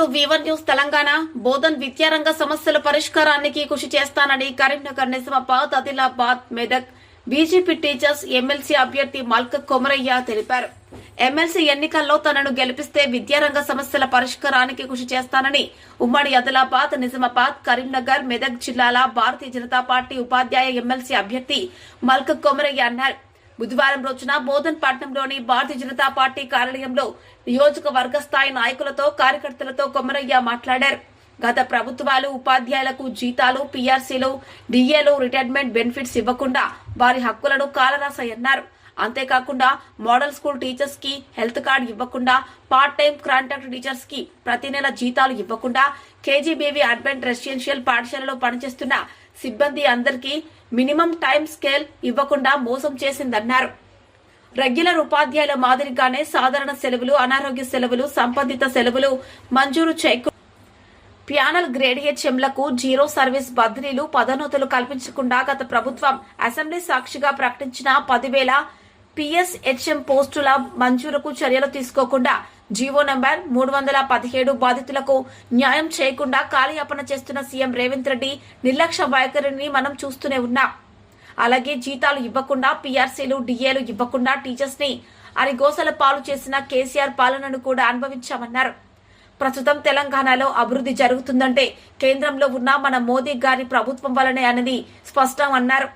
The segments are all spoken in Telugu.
Weaver news Telangana. బోధన్ విద్యారంగ సమస్యల పరిష్కారానికి కృషి చేస్తానని Karimnagar Nizamabad Adilabad Medak BJP teachers MLC అభ్యర్థి మల్క కొమరయ్య తెలిపారు. ఎమ్మెల్సీ ఎన్నికల్లో తనను గెలిపిస్తే విద్యారంగ సమస్యల పరిష్కారానికి కృషి చేస్తానని ఉమ్మడి ఆదిలాబాద్ నిజామాబాద్ కరీంనగర్ మెదక్ జిల్లాల భారతీయ జనతా పార్టీ ఉపాధ్యాయ ఎమ్మెల్సీ అభ్యర్థి మల్క కొమరయ్య అన్నారు. బుధవారం రోజున బోధన్ పట్నంలోని భారతీయ జనతా పార్టీ కార్యాలయంలో నియోజకవర్గ స్థాయి నాయకులతో కార్యకర్తలతో కొమరయ్య మాట్లాడారు. గత ప్రభుత్వాలు ఉపాధ్యాయులకు జీతాలు పీఆర్సీలు డిఏలు రిటైర్మెంట్ బెనిఫిట్స్ ఇవ్వకుండా వారి హక్కులను కాలరాశాయన్నారు అంతేకాకుండా మోడల్ స్కూల్ టీచర్స్కి హెల్త్ కార్డు ఇవ్వకుండా పార్ట్ టైం కాంట్రాక్ట్ టీచర్స్కి ప్రతి నెల జీతాలు ఇవ్వకుండా కేజీబీవీ అర్బన్ రెసిడెన్షియల్ పాఠశాలలో పనిచేస్తున్న సిబ్బంది అందరికీ మినిమం టైం స్కేల్ ఇవ్వకుండా మోసం చేసిందన్నారు. రెగ్యులర్ ఉపాధ్యాయుల మాదిరిగానే సాధారణ సెలవులు అనారోగ్య సెలవులు సంబంధిత సెలవులు మంజూరు చేయకు ప్యానల్ గ్రేడ్ హెచ్ఎంలకు జీరో సర్వీస్ బదిలీలు పదోన్నతులు కల్పించకుండా గత ప్రభుత్వం అసెంబ్లీ సాక్షిగా ప్రకటించిన పదివేల పిఎస్హెచ్ఎం పోస్టుల మంజూరుకు చర్యలు తీసుకోకుండా జీవో నంబర్ మూడు వందల పదిహేడు బాధితులకు న్యాయం చేయకుండా కాలయాపన చేస్తున్న సీఎం రేవంత్ రెడ్డి నిర్లక్ష్య వైఖరిని మనం చూస్తూనే ఉన్నాం. అలాగే జీతాలు ఇవ్వకుండా పీఆర్సీలు డిఏలు ఇవ్వకుండా టీచర్స్ని అరిగోసల పాలు చేసిన కేసీఆర్ పాలనను కూడా అనుభవించామన్నారు. ప్రస్తుతం తెలంగాణలో అభివృద్ధి జరుగుతుందంటే కేంద్రంలో ఉన్న మన మోదీ గారి ప్రభుత్వం వలనే అనేది స్పష్టం అన్నారు.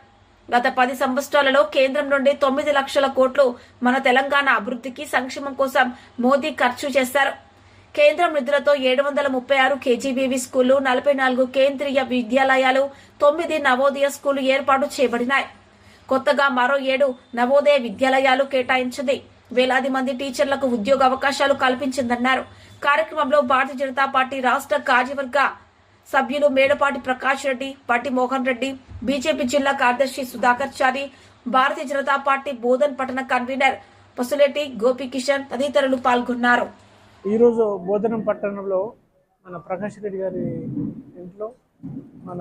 గత పది సంవత్సరాలలో కేంద్రం నుండి తొమ్మిది లక్షల కోట్లు మన తెలంగాణ అభివృద్ధికి సంక్షేమం కోసం మోదీ ఖర్చు చేశారు. కేంద్రం నిధులతో ఏడు వందల ముప్పై ఆరు కేజీబీవీ స్కూళ్ళు నలభై నాలుగు కేంద్రీయ విద్యాలయాలు తొమ్మిది నవోదయ స్కూళ్ళు ఏర్పాటు చేయబడినాయి. కొత్తగా మరో ఏడు నవోదయ విద్యాలయాలు కేటాయించింది. వేలాది మంది టీచర్లకు ఉద్యోగ అవకాశాలు కల్పించిందన్నారు. కార్యక్రమంలో భారతీయ జనతా పార్టీ రాష్ట్ర కార్యవర్గ సభ్యులు మేడపాటి ప్రకాష్ రెడ్డి పట్టి మోహన్ రెడ్డి బీజేపీ జిల్లా కార్యదర్శి సుధాకర్ చారి భారతీయ జనతా పార్టీ బోధన్ పట్టణ కన్వీనర్ పసులెట్టి గోపికిషన్ తదితరులు పాల్గొన్నారు. ఈరోజు బోధనం పట్టణంలో మన ప్రకాష్ రెడ్డి గారి ఇంట్లో మన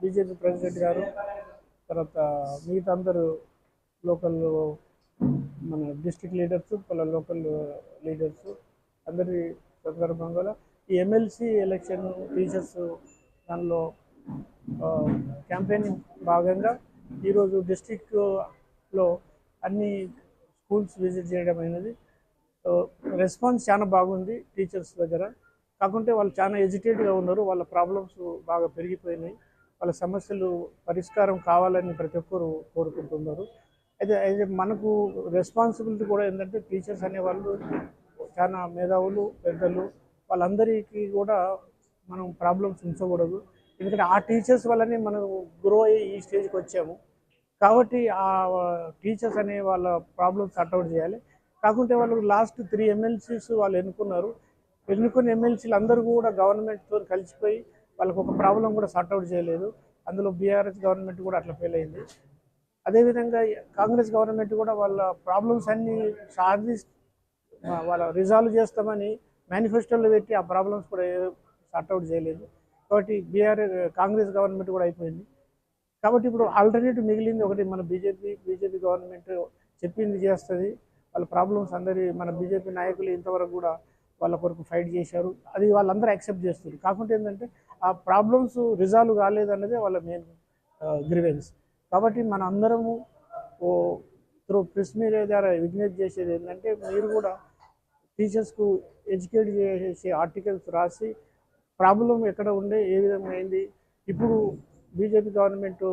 బీజేపీ ప్రెసిడెంట్ గారు తర్వాత మిగతా అందరూ లోకల్ మన డిస్టిక్ లీడర్స్ పలు లోకల్ లీడర్స్ అందరి సందర్భంగా ఈ ఎమ్మెల్సీ ఎలక్షన్ టీచర్స్ దానిలో క్యాంపెయినింగ్ భాగంగా ఈరోజు డిస్టిక్లో అన్ని స్కూల్స్ విజిట్ చేయడం అయినది. రెస్పాన్స్ చాలా బాగుంది టీచర్స్ దగ్గర. కాకుంటే వాళ్ళు చాలా ఎజిటేట్గా ఉన్నారు వాళ్ళ ప్రాబ్లమ్స్ బాగా పెరిగిపోయినాయి. వాళ్ళ సమస్యలు పరిష్కారం కావాలని ప్రతి ఒక్కరు కోరుకుంటున్నారు. అయితే అయితే మనకు రెస్పాన్సిబిలిటీ కూడా ఏంటంటే టీచర్స్ అనేవాళ్ళు చాలా మేధావులు పెద్దలు వాళ్ళందరికీ కూడా మనం ప్రాబ్లమ్స్ ఉంచకూడదు. ఎందుకంటే ఆ టీచర్స్ వల్లనే మనం గ్రో అయ్యి ఈ స్టేజ్కి వచ్చాము. కాబట్టి ఆ టీచర్స్ అనే వాళ్ళ ప్రాబ్లమ్స్ సార్ట్అవుట్ చేయాలి. కాకుంటే వాళ్ళు లాస్ట్ త్రీ ఎమ్మెల్సీస్ వాళ్ళు ఎన్నుకున్నారు. ఎన్నుకున్న ఎమ్మెల్సీలు అందరూ కూడా గవర్నమెంట్తో కలిసిపోయి వాళ్ళకు ఒక ప్రాబ్లం కూడా సార్ట్అవుట్ చేయలేదు. అందులో బీఆర్ఎస్ గవర్నమెంట్ కూడా అట్లా ఫెయిల్ అయింది. అదేవిధంగా కాంగ్రెస్ గవర్నమెంట్ కూడా వాళ్ళ ప్రాబ్లమ్స్ అన్నీ సాధి వాళ్ళ రిజాల్వ్ చేస్తామని మేనిఫెస్టోలో పెట్టి ఆ ప్రాబ్లమ్స్ కూడా సార్ట్అవుట్ చేయలేదు. కాబట్టి బీఆర్ కాంగ్రెస్ గవర్నమెంట్ కూడా అయిపోయింది. కాబట్టి ఇప్పుడు ఆల్టర్నేటివ్ మిగిలింది ఒకటి మన బీజేపీ బీజేపీ గవర్నమెంట్ చెప్పింది చేస్తుంది. వాళ్ళ ప్రాబ్లమ్స్ అందరి మన బీజేపీ నాయకులు ఇంతవరకు కూడా వాళ్ళ కొరకు ఫైట్ చేశారు. అది వాళ్ళందరూ యాక్సెప్ట్ చేస్తారు కాకుంటే ఏంటంటే ఆ ప్రాబ్లమ్స్ రిజాల్వ్ కాలేదన్నదే వాళ్ళ మెయిన్ గ్రివెన్స్. కాబట్టి మన అందరము ఓ త్రూ ప్రెస్ మీడియా ద్వారా విజ్ఞప్తి చేసేది ఏంటంటే మీరు కూడా టీచర్స్కు ఎడ్యుకేట్ చేసే ఆర్టికల్స్ రాసి ప్రాబ్లం ఎక్కడ ఉండే ఏ విధంగా అయింది ఇప్పుడు బీజేపీ గవర్నమెంట్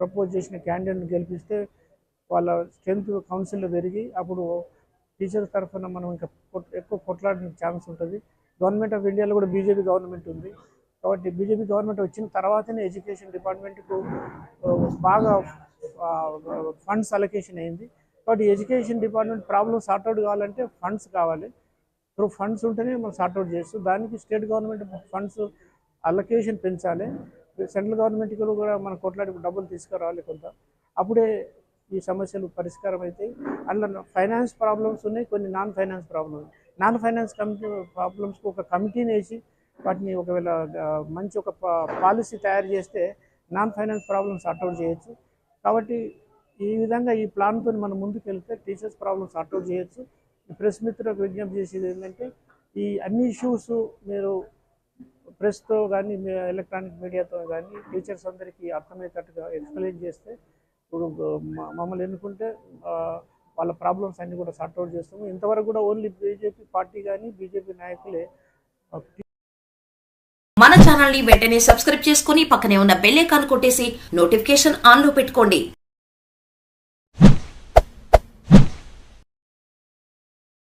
ప్రపోజ్ చేసిన క్యాండిడేట్ని గెలిపిస్తే వాళ్ళ స్ట్రెంత్ కౌన్సిల్లో పెరిగి అప్పుడు టీచర్స్ తరఫున మనం ఇంకా ఎక్కువ కొట్లాడిన ఛాన్స్ ఉంటుంది. గవర్నమెంట్ ఆఫ్ ఇండియాలో కూడా బీజేపీ గవర్నమెంట్ ఉంది. కాబట్టి బీజేపీ గవర్నమెంట్ వచ్చిన తర్వాతనే ఎడ్యుకేషన్ డిపార్ట్మెంట్కు బాగా ఫండ్స్ అలొకేషన్ అయింది. కాబట్టి education department problem sort out కావాలంటే ఫండ్స్ కావాలి. త్రూ ఫండ్స్ ఉంటేనే మనం సార్ట్అవుట్ చేస్తాం. దానికి స్టేట్ గవర్నమెంట్ ఫండ్స్ అలొకేషన్ పెంచాలి. సెంట్రల్ గవర్నమెంట్కి కూడా మన కొట్లాడి డబ్బులు తీసుకురావాలి కొంత. అప్పుడే ఈ సమస్యలు పరిష్కారం అవుతాయి. అందులో ఫైనాన్స్ ప్రాబ్లమ్స్ ఉన్నాయి. కొన్ని non finance problems non finance committee ప్రాబ్లమ్స్కి ఒక కమిటీని వేసి వాటిని ఒకవేళ మంచి ఒక పాలసీ తయారు చేస్తే నాన్ ఫైనాన్స్ ప్రాబ్లమ్స్ సార్ట్అవుట్ చేయొచ్చు. కాబట్టి ఈ విధంగా ఈ ప్లాన్తో మనం ముందుకు వెళ్తే టీచర్స్ ప్రాబ్లమ్స్ సార్ట్అవుట్ చేయొచ్చు. ఈ ప్రెస్ మిత్రులకు విజ్ఞప్తి చేసేది ఏంటంటే ఈ అన్ని ఇష్యూస్ మీరు ప్రెస్తో కానీ ఎలక్ట్రానిక్ మీడియాతో కానీ టీచర్స్ అందరికీ అర్థమయ్యేటట్టుగా ఎక్స్ప్లెయిన్ చేస్తే ఇప్పుడు మమ్మల్ని ఎన్నుకుంటే వాళ్ళ ప్రాబ్లమ్స్ అన్నీ కూడా సార్ట్అవుట్ చేస్తాము. ఇంతవరకు కూడా ఓన్లీ బీజేపీ పార్టీ కానీ బీజేపీ నాయకులే మన ఛానల్ని వెంటనే సబ్స్క్రైబ్ చేసుకుని పక్కనే ఉన్న బెల్ ఐకాన్ కొట్టేసి నోటిఫికేషన్ ఆన్లో పెట్టుకోండి.